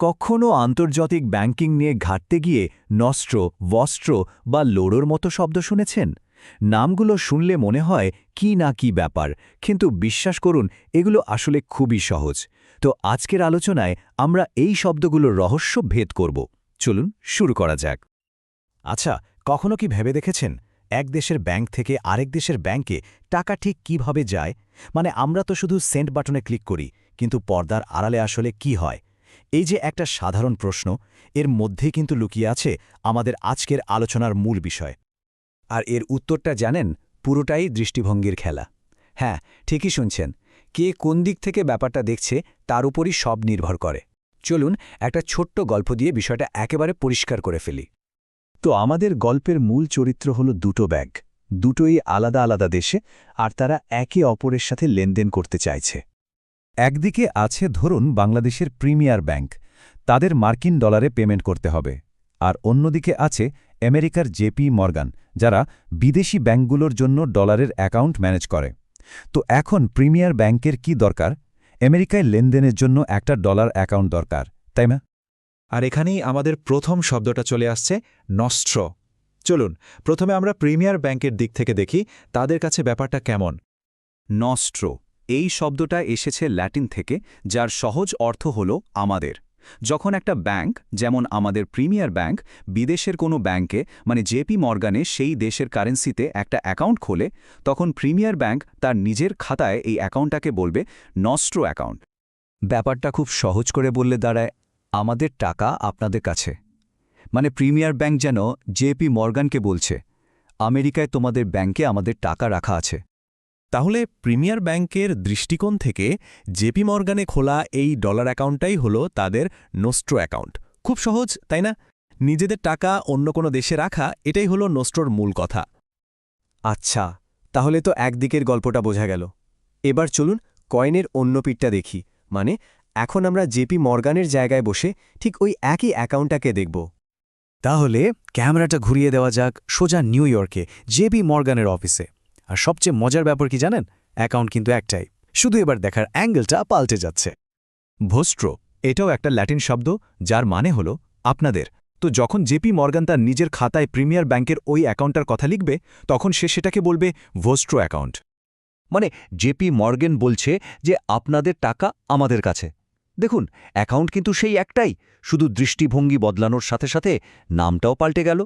কখনও আন্তর্জাতিক ব্যাংকিং নিয়ে ঘাটতে গিয়ে নস্ট্র বস্ত্র বা লোড়োর মতো শব্দ শুনেছেন? নামগুলো শুনলে মনে হয় কি না কি ব্যাপার, কিন্তু বিশ্বাস করুন, এগুলো আসলে খুবই সহজ। তো আজকের আলোচনায় আমরা এই শব্দগুলোর রহস্য ভেদ করব। চলুন শুরু করা যাক। আচ্ছা কখনো কি ভেবে দেখেছেন? এক দেশের ব্যাংক থেকে আরেক দেশের ব্যাংকে টাকা ঠিক কীভাবে যায়? মানে আমরা তো শুধু সেন্ট বাটনে ক্লিক করি, কিন্তু পর্দার আড়ালে আসলে কি হয়? এই যে একটা সাধারণ প্রশ্ন, এর মধ্যেই কিন্তু লুকিয়ে আছে আমাদের আজকের আলোচনার মূল বিষয়। আর এর উত্তরটা জানেন, পুরোটাই দৃষ্টিভঙ্গির খেলা। হ্যাঁ ঠিকই শুনছেন। কে কোন দিক থেকে ব্যাপারটা দেখছে, তার উপরই সব নির্ভর করে। চলুন একটা ছোট্ট গল্প দিয়ে বিষয়টা একেবারে পরিষ্কার করে ফেলি। তো আমাদের গল্পের মূল চরিত্র হল দুটো ব্যাগ। দুটোই আলাদা আলাদা দেশে, আর তারা একে অপরের সাথে লেনদেন করতে চাইছে। একদিকে আছে ধরুন বাংলাদেশের প্রিমিয়ার ব্যাংক, তাদের মার্কিন ডলারে পেমেন্ট করতে হবে, আর অন্যদিকে আছে আমেরিকার জেপি মর্গান, যারা বিদেশি ব্যাংকগুলোর জন্য ডলারের অ্যাকাউন্ট ম্যানেজ করে। তো এখন প্রিমিয়ার ব্যাংকের কি দরকার? আমেরিকায় লেনদেনের জন্য একটা ডলার অ্যাকাউন্ট দরকার, তাই না? আর এখানেই আমাদের প্রথম শব্দটা চলে আসছে নস্ট্র চলুন, প্রথমে আমরা প্রিমিয়ার ব্যাংকের দিক থেকে দেখি, তাদের কাছে ব্যাপারটা কেমন? নস্ট্রো এই শব্দটা এসেছে ল্যাটিন থেকে, যার সহজ অর্থ হল আমাদের। যখন একটা ব্যাংক, যেমন আমাদের প্রিমিয়ার ব্যাংক, বিদেশের কোনো ব্যাংকে মানে জেপি মর্গানে সেই দেশের কারেন্সিতে একটা অ্যাকাউন্ট খোলে, তখন প্রিমিয়ার ব্যাংক তার নিজের খাতায় এই অ্যাকাউন্টটাকে বলবে নস্ট্রো অ্যাকাউন্ট। ব্যাপারটা খুব সহজ করে বললে দাঁড়ায়, আমাদের টাকা আপনাদের কাছে। মানে প্রিমিয়ার ব্যাংক যেন জেপি মর্গানকে বলছে, আমেরিকায় তোমাদের ব্যাংকে আমাদের টাকা রাখা আছে। তাহলে প্রিমিয়ার ব্যাংকের দৃষ্টিকোণ থেকে জেপি মর্গানে খোলা এই ডলার অ্যাকাউন্টটাই হলো তাদের নোস্ট্রো অ্যাকাউন্ট। খুব সহজ, তাই না? নিজেদের টাকা অন্য কোনো দেশে রাখা, এটাই হলো নোস্ট্রোর মূল কথা। আচ্ছা তাহলে তো একদিকের গল্পটা বোঝা গেল। এবার চলুন কয়েনের অন্য পিঠটা দেখি। মানে এখন আমরা জেপি মর্গানের জায়গায় বসে ঠিক ওই একই অ্যাকাউন্টটাকে দেখব। তাহলে ক্যামেরাটা ঘুরিয়ে দেওয়া যাক সোজা নিউ ইয়র্কে, জেপি মর্গানের অফিসে। আর সবচেয়ে মজার ব্যাপার কি জানেন? অ্যাকাউন্ট কিন্তু একটাই। শুধু এবার দেখার অ্যাঙ্গেলটা পাল্টে যাচ্ছে। ভোস্ট্রো, এটাও একটা ল্যাটিন শব্দ, যার মানে হল আপনাদের। তো যখন জেপি মর্গান তার নিজের খাতায় প্রিমিয়ার ব্যাংকের ওই অ্যাকাউন্টটার কথা লিখবে, তখন সে সেটাকে বলবে ভোস্ট্রো অ্যাকাউন্ট। মানে জেপি মর্গেন বলছে যে আপনাদের টাকা আমাদের কাছে। দেখুন, অ্যাকাউন্ট কিন্তু সেই একটাই, শুধু দৃষ্টিভঙ্গি বদলানোর সাথে সাথে নামটাও পাল্টে গেল।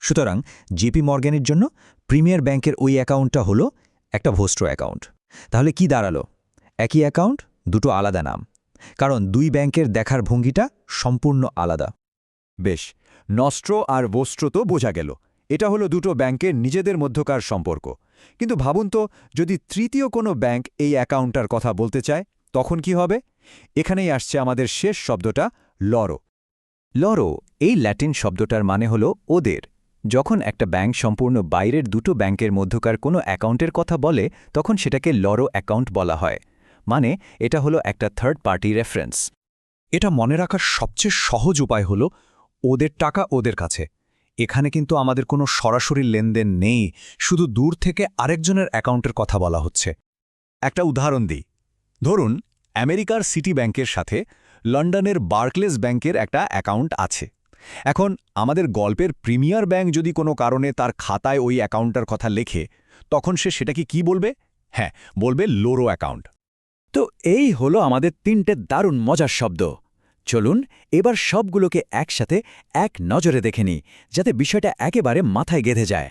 সুতরাং জেপি মর্গ্যানের জন্য প্রিমিয়ার ব্যাংকের ওই অ্যাকাউন্টটা হলো একটা ভোস্ট্রো অ্যাকাউন্ট। তাহলে কি দাঁড়াল? একই অ্যাকাউন্ট, দুটো আলাদা নাম। কারণ দুই ব্যাংকের দেখার ভঙ্গিটা সম্পূর্ণ আলাদা। বেশ নস্ট্র আর বস্ত্র তো বোঝা গেল। এটা হলো দুটো ব্যাংকের নিজেদের মধ্যকার সম্পর্ক। কিন্তু ভাবুন তো, যদি তৃতীয় কোনো ব্যাংক এই অ্যাকাউন্টটার কথা বলতে চায়, তখন কি হবে? এখানেই আসছে আমাদের শেষ শব্দটা, লরো। লরো, এই ল্যাটিন শব্দটার মানে হল ওদের। যখন একটা ব্যাংক সম্পূর্ণ বাইরের দুটো ব্যাংকের মধ্যকার কোনো অ্যাকাউন্টের কথা বলে, তখন সেটাকে লরো অ্যাকাউন্ট বলা হয়। মানে এটা হলো একটা থার্ড পার্টি রেফারেন্স এটা মনে রাখার সবচেয়ে সহজ উপায় হল, ওদের টাকা ওদের কাছে। এখানে কিন্তু আমাদের কোনো সরাসরি লেনদেন নেই, শুধু দূর থেকে আরেকজনের অ্যাকাউন্টের কথা বলা হচ্ছে। একটা উদাহরণ দিই। ধরুন, আমেরিকার সিটি ব্যাংকের সাথে লন্ডনের বার্কলেস ব্যাংকের একটা অ্যাকাউন্ট আছে। এখন আমাদের গল্পের প্রিমিয়ার ব্যাংক যদি কোনো কারণে তার খাতায় ওই অ্যাকাউন্টটার কথা লেখে, তখন সে সেটাকে কি বলবে? হ্যাঁ বলবে লোরো অ্যাকাউন্ট। তো এই হলো আমাদের তিনটে দারুণ মজার শব্দ। চলুন এবার সবগুলোকে একসাথে এক নজরে দেখে নিই, যাতে বিষয়টা একেবারে মাথায় গেঁধে যায়।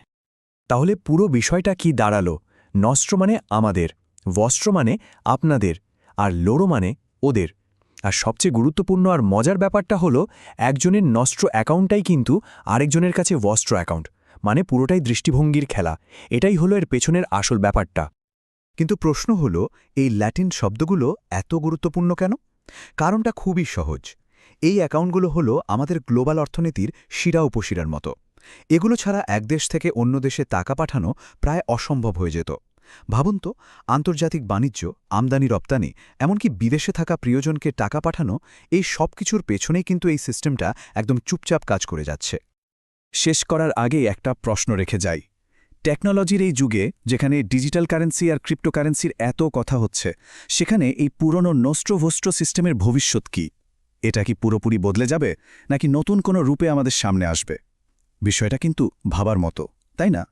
তাহলে পুরো বিষয়টা কি দাঁড়াল? নস্ত্র মানে আমাদের, বস্ত্র মানে আপনাদের, আর লোড়ো মানে ওদের। আর সবচেয়ে গুরুত্বপূর্ণ আর মজার ব্যাপারটা হলো, একজনের নস্ট্র অ্যাকাউন্টটাই কিন্তু আরেকজনের কাছে বস্ত্র অ্যাকাউন্ট। মানে পুরোটাই দৃষ্টিভঙ্গির খেলা। এটাই হলো এর পেছনের আসল ব্যাপারটা। কিন্তু প্রশ্ন হলো, এই ল্যাটিন শব্দগুলো এত গুরুত্বপূর্ণ কেন? কারণটা খুবই সহজ। এই অ্যাকাউন্টগুলো হলো আমাদের গ্লোবাল অর্থনীতির শিরা উপশিরার মতো। এগুলো ছাড়া এক দেশ থেকে অন্য দেশে টাকা পাঠানো প্রায় অসম্ভব হয়ে যেত। ভাবুন তো, আন্তর্জাতিক বাণিজ্য, আমদানি রপ্তানি, এমনকি বিদেশে থাকা প্রিয়জনকে টাকা পাঠানো, এই সব কিছুর পেছনেই কিন্তু এই সিস্টেমটা একদম চুপচাপ কাজ করে যাচ্ছে। শেষ করার আগে একটা প্রশ্ন রেখে যাই। টেকনোলজির এই যুগে, যেখানে ডিজিটাল কারেন্সি আর ক্রিপ্টোকারেন্সির এত কথা হচ্ছে, সেখানে এই পুরনো নস্ট্রোভোস্ট্রো সিস্টেমের ভবিষ্যৎ কি? এটা কি পুরোপুরি বদলে যাবে, নাকি নতুন কোনো রূপে আমাদের সামনে আসবে? বিষয়টা কিন্তু ভাবার মতো, তাই না?